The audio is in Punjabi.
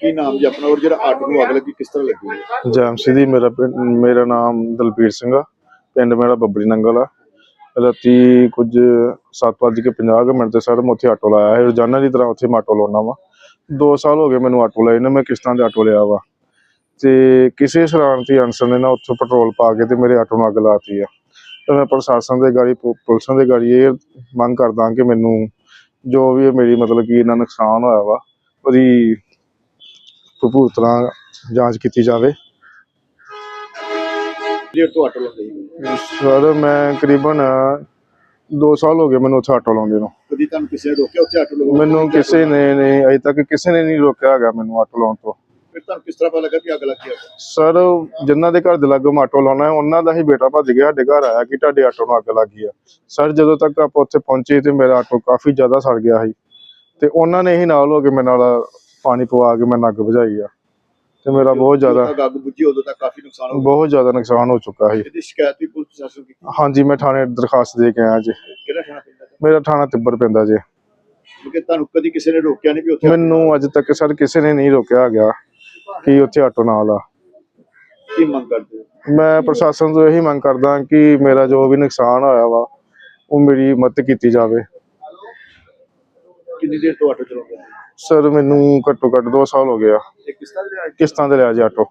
ਕੀ ਨਾਮ ਜੀ ਆਪਣਾ ਔਰ ਜਿਹੜਾ ਆਟੋ ਨੂੰ ਅੱਗ ਲੱਗੀ, ਕਿਸ ਤਰ੍ਹਾਂ ਲੱਗੀ? ਹੈ? ਜੈਮਸੀ ਦੀ ਮੇਰਾ ਪਿੰਡ ਮੇਰਾ ਨਾਮ ਦਲਬੀਰ ਸਿੰਘ ਆ। ਪਿੰਡ ਮੇਰਾ ਬੱਬਰੀ ਨੰਗਲ ਆ। ਰਾਤੀ ਕੁਝ 7:50 ਕੁ ਮਿੰਟ ਤੇ ਸਰ ਮੈਂ ਉੱਥੇ ਆਟੋ ਲਾਇਆ ਹੈ ਰੋਜ਼ਾਨਾ ਦੀ ਤਰ੍ਹਾਂ ਉੱਥੇ ਮੈਂ ਆਟੋ ਲਾਉਣਾ ਵਾ। 2 ਸਾਲ ਹੋ ਗਏ ਮੈਨੂੰ ਆਟੋ ਲਾਏ ਨੇ, ਮੈਂ ਕਿਸ਼ਤਾਂ ਦੇ ਆਟੋ ਲਿਆ ਵਾ। ਤੇ ਕਿਸੇ ਸ਼ਰਾਰਤੀ ਅਨਸਰ ਨੇ ਨਾ ਉੱਥੋਂ ਪੈਟਰੋਲ ਪਾ ਕੇ ਤੇ ਮੇਰੇ ਆਟੋ ਨੂੰ ਅੱਗ ਲਾਤੀ ਆ। ਤੇ ਮੈਂ ਪ੍ਰਸ਼ਾਸਨ ਦੇ ਗਾੜੀ, ਪੁ- ਪੁਲਿਸਾਂ ਦੇ ਗਾੜੀ ਇਹ ਮੰਗ ਕਰਦਾ ਕਿ ਮੈਨੂੰ ਜੋ ਵੀ ਇਹ ਮੇਰੀ ਮਤਲਬ ਕਿ ਇਹਨਾਂ ਨੁਕਸਾਨ ਹੋਇਆ ਵਾ, ਉਹਦੀ ਭਰਪੂਰ ਤਰ੍ਹਾਂ ਜਾਂਚ ਕੀਤੀ ਜਾਵੇ। ਜਿਹੜੇ ਤੋਂ ਆਟੋ ਲਾਉਂਦੇ ਸਰ ਮੈਂ ਕਰੀਬਨ 2 ਸਾਲ ਹੋ ਗਏ ਮੈਨੂੰ ਉੱਥੇ ਆਟੋ ਲਾਉਂਦੇ ਨੂੰ। ਕਦੀ ਤੁਹਾਨੂੰ ਕਿਸੇ ਨੇ ਰੋਕਿਆ ਉੱਥੇ ਆਟੋ ਤੋਂ? ਮੈਨੂੰ ਕਿਸੇ ਨੇ ਨਹੀਂ ਅਜੇ ਤੱਕ ਕਿਸੇ ਨੇ ਨਹੀਂ ਰੋਕਿਆ ਹੈਗਾ ਮੈਨੂੰ ਆਟੋ ਲਾਉਣ ਤੋਂ। ਫਿਰ ਤੁਹਾਨੂੰ ਕਿਸ ਤਰ੍ਹਾਂ ਪਤਾ ਲੱਗਾ ਕਿ ਅੱਗ ਲੱਗੀ ਹੈ ਸਰ ਜਿਨ੍ਹਾਂ ਦੇ ਘਰ ਦੇ ਲਾਗੋਂ ਆਟੋ ਲਾਉਣਾ ਹੈ ਉਹਨਾਂ ਦਾ ਹੀ ਬੇਟਾ ਭੱਜ ਗਿਆ ਸਾਡੇ ਘਰ ਆਇਆ ਕਿ ਤੁਹਾਡੇ ਆਟੋ ਨੂੰ ਅੱਗ ਲੱਗ ਗਈ ਆ। ਸਰ ਜਦੋਂ ਤੱਕ ਆਪਾਂ ਉੱਥੇ ਪਹੁੰਚੇ ਤੇ ਮੇਰਾ ਆਟੋ ਕਾਫੀ ਜ਼ਿਆਦਾ ਸੜ ਗਿਆ ਸੀ। ਤੇ ਉਹਨਾਂ ਨੇ ਹੀ ਨਾਲ ਹੋ ਕੇ ਮੇਰੇ ਨਾਲ ਪਾਣੀ ਪਵਾ ਕੇ ਮੈਨੂੰ ਅੱਗ ਬੁਝਾਈ ਆ। ਤੇ ਮੇਰਾ ਬਹੁਤ ਜ਼ਿਆਦਾ ਅੱਗ ਬੁਝੀ ਉਦੋਂ ਤੱਕ ਕਾਫੀ ਨੁਕਸਾਨ ਹੋ ਬਹੁਤ ਜ਼ਿਆਦਾ ਨੁਕਸਾਨ ਹੋ ਚੁੱਕਾ ਸੀ। ਇਹਦੀ ਸ਼ਿਕਾਇਤ ਵੀ ਪੁਲਿਸ ਪ੍ਰਸ਼ਾਸਨ ਕੀਤੀ। ਹਾਂਜੀ ਮੈਂ ਥਾਣੇ ਦਰਖਾਸਤ ਦੇ ਕੇ ਆਇਆ ਜੀ। ਕਿਹੜਾ ਥਾਣਾ ਪੈਂਦਾ? ਮੇਰਾ ਥਾਣਾ ਤਿੱਬਰ ਪੈਂਦਾ ਜੀ। ਕਿਉਂਕਿ ਤੁਹਾਨੂੰ ਕਦੀ ਕਿਸੇ ਨੇ ਰੋਕਿਆ ਨਹੀਂ ਵੀ ਉੱਥੇ ਮੈਨੂੰ ਅੱਜ ਤੱਕ ਸਰ ਕਿਸੇ ਨੇ ਨਹੀਂ ਰੋਕਿਆ ਗਿਆ ਕਿ ਉੱਥੇ ਆਟੋ ਨਾ ਲਾ ਕੀ ਮੰਗ ਕਰਦੇ ਮੈਂ ਪ੍ਰਸ਼ਾਸਨ ਤੋਂ ਇਹੀ ਮੰਗ ਕਰਦਾ ਕਿ ਮੇਰਾ ਜੋ ਵੀ ਨੁਕਸਾਨ ਹੋਇਆ ਵਾ ਉਹ ਮੇਰੀ ਮਦਦ ਕੀਤੀ ਜਾਵੇ। ਕਿੰਨੀ ਦੇਰ ਤੋਂ ਆਟੋ ਚਲਾਉਂਦੇ ਸਰ ਮੈਨੂੰ ਘੱਟੋ ਘੱਟ 2 ਸਾਲ ਹੋ ਗਿਆ ਦੇ ਕਿਸ਼ਤਾਂ ਤੇ ਲਿਆ ਜੀ ਆਟੋ।